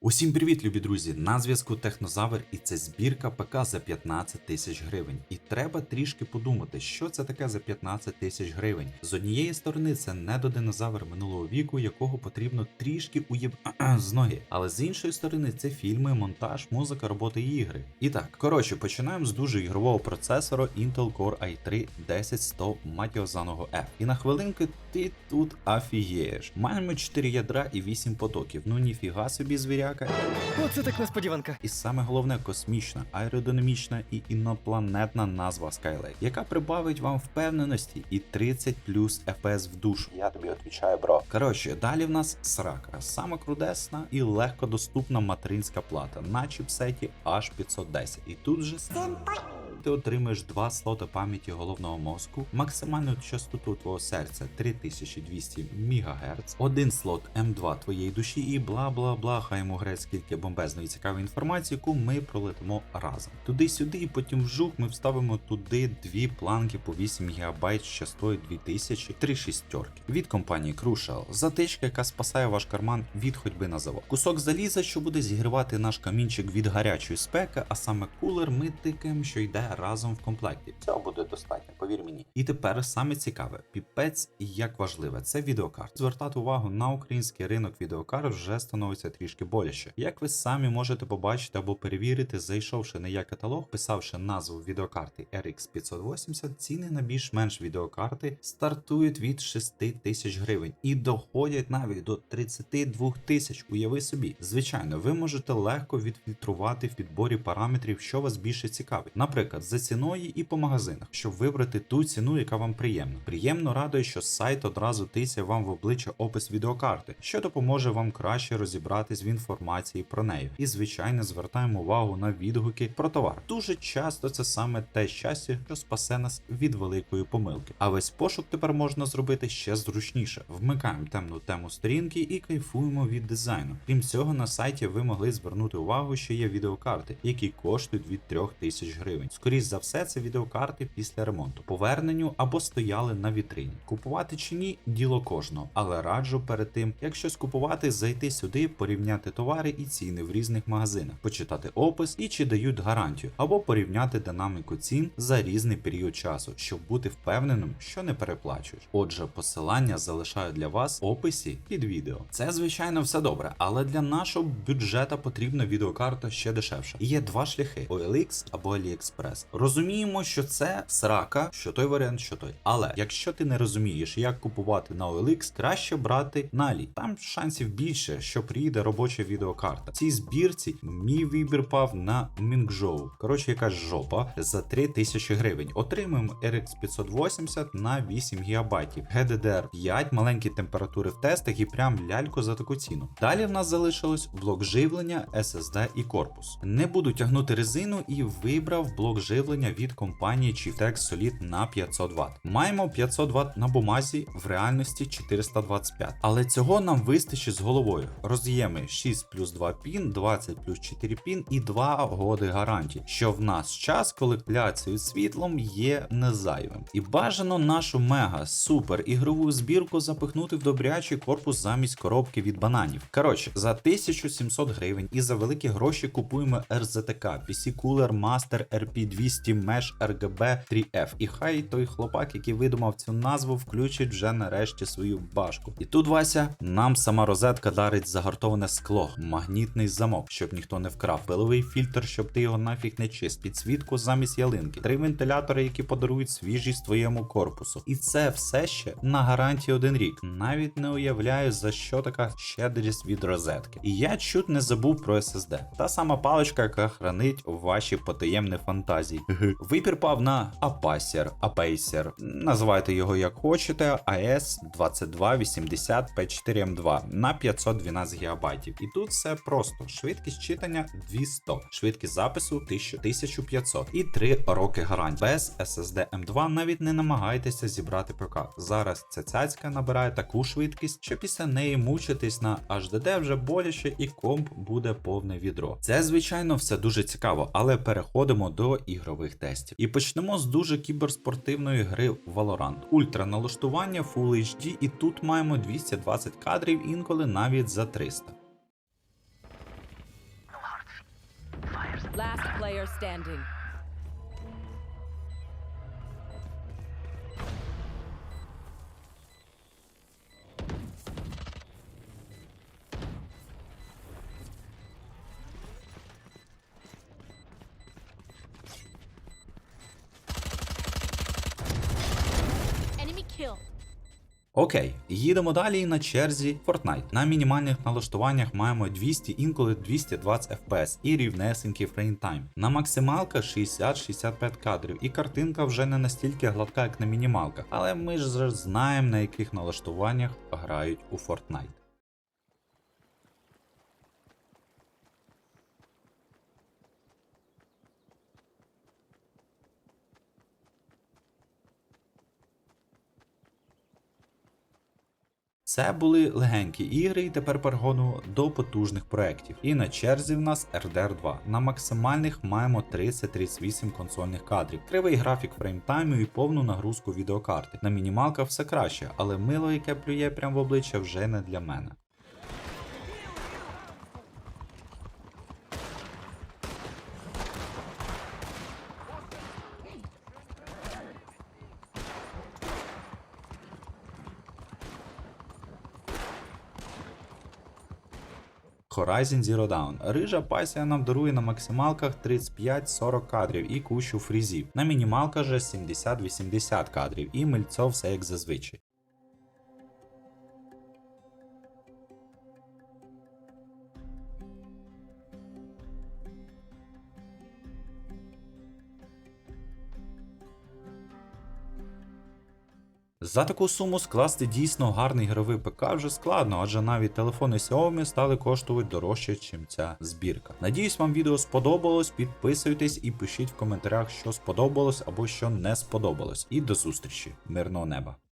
Усім привіт, любі друзі! На зв'язку Технозавр, і це збірка ПК за 15 тисяч гривень. І треба трішки подумати, що це таке за 15 тисяч гривень. З однієї сторони, це недодинозавр минулого віку, якого потрібно трішки уєб з ноги. Але з іншої сторони, це фільми, монтаж, музика, роботи і ігри. І так, коротше, починаємо з дуже ігрового процесора Intel Core i3 10100 мать його F. І на хвилинку ти тут афієш. Маємо 4 ядра і 8 потоків. Ну ніфіга собі звіряка. Оце так несподіванка. І саме головне космічна, аеродинамічна і інопланетна назва Skylake, яка прибавить вам впевненості і 30 плюс FPS в душу. Я тобі відповідаю, бро. Коротше, далі в нас срака, саме крудесна і легко доступна материнська плата на чіпсеті H510. І тут же ти отримаєш два слоти пам'яті головного мозку, максимальну частоту твого серця 3200 МГц, один слот М2 твоєї душі і бла бла бла. Хай йому грець скільки бомбезної цікавої інформації, яку ми пролетимо разом. Туди-сюди, і потім вжух ми вставимо туди дві планки по 8 ГБ з частотою 2000, три шістерки від компанії Crucial. Затичка, яка спасає ваш карман від ходьби на завод. Кусок заліза, що буде зігрівати наш камінчик від гарячої спеки, а саме кулер ми тикаємо, що йде разом в комплекті. Цього буде достатньо, повір мені. І тепер саме цікаве, піпець і як важливе, це відеокарт. Звертати увагу на український ринок відеокарт вже становиться трішки боляче. Як ви самі можете побачити або перевірити, зайшовши на я-каталог, писавши назву відеокарти RX 580, ціни на більш-менш відеокарти стартують від 6 тисяч гривень і доходять навіть до 32 тисяч. Уяви собі. Звичайно, ви можете легко відфільтрувати в підборі параметрів, що вас більше цікавить. Наприклад, за ціною і по магазинах, щоб вибрати ту ціну, яка вам приємна. Приємно радує, що сайт одразу тисяє вам в обличчя опис відеокарти, що допоможе вам краще розібратись в інформації про неї. І звичайно звертаємо увагу на відгуки про товар. Дуже часто це саме те щастя, що спасе нас від великої помилки. А весь пошук тепер можна зробити ще зручніше. Вмикаємо темну тему сторінки і кайфуємо від дизайну. Крім цього, на сайті ви могли звернути увагу, що є відеокарти, які коштують від 3000 гривень. Скоріше за все, це відеокарти після ремонту, поверненню або стояли на вітрині. Купувати чи ні, діло кожного, але раджу перед тим, як щось купувати, зайти сюди, порівняти товари і ціни в різних магазинах, почитати опис і чи дають гарантію, або порівняти динаміку цін за різний період часу, щоб бути впевненим, що не переплачуєш. Отже, посилання залишаю для вас в описі під відео. Це звичайно все добре, але для нашого бюджета потрібна відеокарта ще дешевша. І є два шляхи: OLX або AliExpress. Розуміємо, що це срака, що той варіант, що той. Але якщо ти не розумієш, як купувати на OLX, краще брати на Ali. Там шансів більше, що приїде робоча відеокарта. В цій збірці мій вибір пав на Mingzhou. Коротше, якась жопа за 3000 гривень. Отримуємо RX 580 на 8 ГБ. GDDR 5, маленькі температури в тестах і прям ляльку за таку ціну. Далі в нас залишилось блок живлення, SSD і корпус. Не буду тягнути резину і вибрав блок живлення від компанії Chiftex Solid на 500 Вт. Маємо 500 Вт на бумазі, в реальності 425. Але цього нам вистачить з головою. Роз'єми 6 плюс 2 пін, 20 плюс 4 пін і 2 годи гарантії, що в нас час, коли кляцею світлом є незайвим. І бажано нашу мега супер ігрову збірку запихнути в добрячий корпус замість коробки від бананів. Коротше, за 1700 гривень і за великі гроші купуємо RZTK, PC Cooler Master RP200 Mesh RGB 3F. І хай той хлопак, який видумав цю назву, включить вже нарешті свою башку. І тут Вася, нам сама розетка дарить загартоване скло, магнітний замок, щоб ніхто не вкрав, пиловий фільтр, щоб ти його нафіг не чист, підсвітку замість ялинки, три вентилятори, які подарують свіжість твоєму корпусу. І це все ще на гарантії один рік. Навіть не уявляю, за що така щедрість від розетки. І я чуть не забув про SSD. Та сама паличка, яка хранить ваші потаємні фантазії. Вибір пав на Apacer, Apacer, називайте його як хочете, AS 2280 P4M2 на 512 ГБ. І тут все просто: швидкість читання 200, швидкість запису 1500 і 3 роки гарантії. Без SSD M2 навіть не намагайтеся зібрати ПК. Зараз ця цяцька набирає таку швидкість, що після неї мучитись на HDD вже боляче і комп буде повне відро. Це, звичайно, все дуже цікаво, але переходимо до ігрових тестів. І почнемо з дуже кіберспортивної гри Valorant. Ультра налаштування Full HD, і тут маємо 220 кадрів, інколи навіть за 300. Last player standing. Окей, їдемо далі на черзі Fortnite. На мінімальних налаштуваннях маємо 200, інколи 220 FPS і рівнесенький фреймтайм. На максималках 60-65 кадрів, і картинка вже не настільки гладка, як на мінімалках, але ми ж знаємо на яких налаштуваннях грають у Fortnite. Це були легенькі ігри, і тепер перегону до потужних проєктів. І на черзі в нас RDR 2. На максимальних маємо 30-38 консольних кадрів, кривий графік фреймтайму і повну нагрузку відеокарти. На мінімалках все краще, але мило, яке плює прямо в обличчя, вже не для мене. Horizon Zero Dawn. Рижа пасія нам дарує на максималках 35-40 кадрів і кущу фрізів. На мінімалках же 70-80 кадрів і мильцо все як зазвичай. За таку суму скласти дійсно гарний ігровий ПК вже складно, адже навіть телефони Xiaomi стали коштувати дорожче, ніж ця збірка. Надіюсь, вам відео сподобалось. Підписуйтесь і пишіть в коментарях, що сподобалось або що не сподобалось. І до зустрічі, мирного неба!